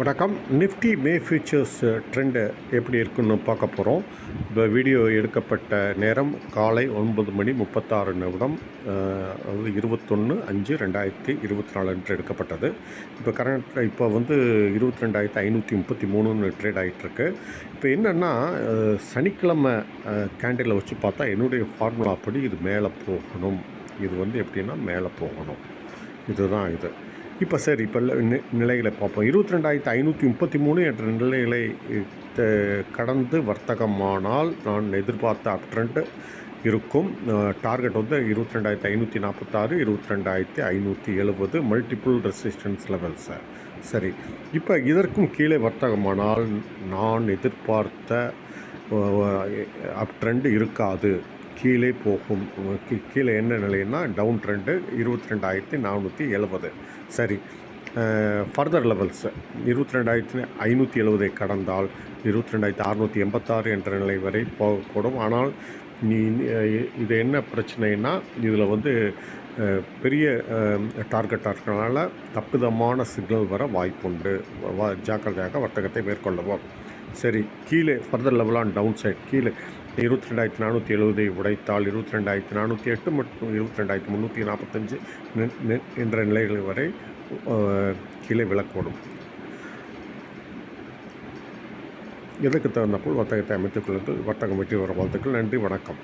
வணக்கம். நிஃப்டி மே features trend எப்படி இருக்குன்னு பார்க்க போகிறோம் இந்த வீடியோ எடுக்கப்பட்ட நேரம் காலை ஒன்பது மணி முப்பத்தாறு நிமிடம் அதாவது இருபத்தொன்று அஞ்சு ரெண்டாயிரத்தி இருபத்தி நாலு அன்று எடுக்கப்பட்டது. இப்போ கரண்ட் இப்போ வந்து இருபத்தி ரெண்டாயிரத்தி ஐநூற்றி முப்பத்தி மூணுன்னு ட்ரேட் ஆகிட்டுருக்கு இப்போ என்னென்னா சனிக்கிழமை கேண்டிலை வச்சு பார்த்தா என்னுடைய ஃபார்முலா படி இது மேலே போகணும். இது வந்து எப்படின்னா மேலே போகணும். இதுதான் இது. இப்போ சரி இப்போ நி- நிலைகளை பார்ப்போம். இருபத்தி ரெண்டாயிரத்தி ஐநூற்றி முப்பத்தி மூணு என்ற நிலைகளை கடந்து வர்த்தகமானால் நான் எதிர்பார்த்த அப்ட்ரெண்டு இருக்கும். டார்கெட் வந்து இருபத்தி ரெண்டாயிரத்தி ஐநூற்றி நாற்பத்தாறு இருபத்தி ரெண்டாயிரத்தி ஐநூற்றி எழுபது மல்டிபிள் ரெசிஸ்டன்ஸ் சார். சரி இப்போ இதற்கும் கீழே வர்த்தகமானால் நான் எதிர்பார்த்த அப்ட்ரெண்டு இருக்காது. கீழே போகும் கீ- கீழே என்ன நிலைன்னா டவுன் ட்ரெண்டு இருபத்தி ரெண்டாயிரத்தி நானூற்றி எழுபது. சரி ஃபர்தர் லெவல்ஸ் இருபத்தி ரெண்டாயிரத்தி ஐநூற்றி எழுபதை கடந்தால் இருபத்தி ரெண்டாயிரத்தி அறநூற்றி எண்பத்தாறு என்ற நிலை வரை போகக்கூடும். ஆனால் நீ இது என்ன பிரச்சனைனா இதில் வந்து பெரிய டார்கெட்டாக இருக்கிறனால தப்புதமான சிக்னல் வர வாய்ப்புண்டு. வா- ஜாக்கிரதையாக வர்த்தகத்தை மேற்கொள்ளவும். சரி கீழே ஃபர்தர் லெவலான் டவுன் சைட் கீழே இருபத்தி ரெண்டாயிரத்தி நானூற்றி எழுபதை உடைத்தால் இருபத்தி ரெண்டாயிரத்தி நானூற்றி எட்டு மற்றும் இருபத்தி ரெண்டாயிரத்தி முந்நூற்றி நாற்பத்தஞ்சு என்ற நிலைகள் வரை கீழே விளக்கோடும் இதற்கு தகுந்தப்போல் வர்த்தகத்தை அமைத்துக் கொள்ளுங்கள். வர்த்தகம் வெற்றி வர வாழ்த்துக்கள். நன்றி. வணக்கம்.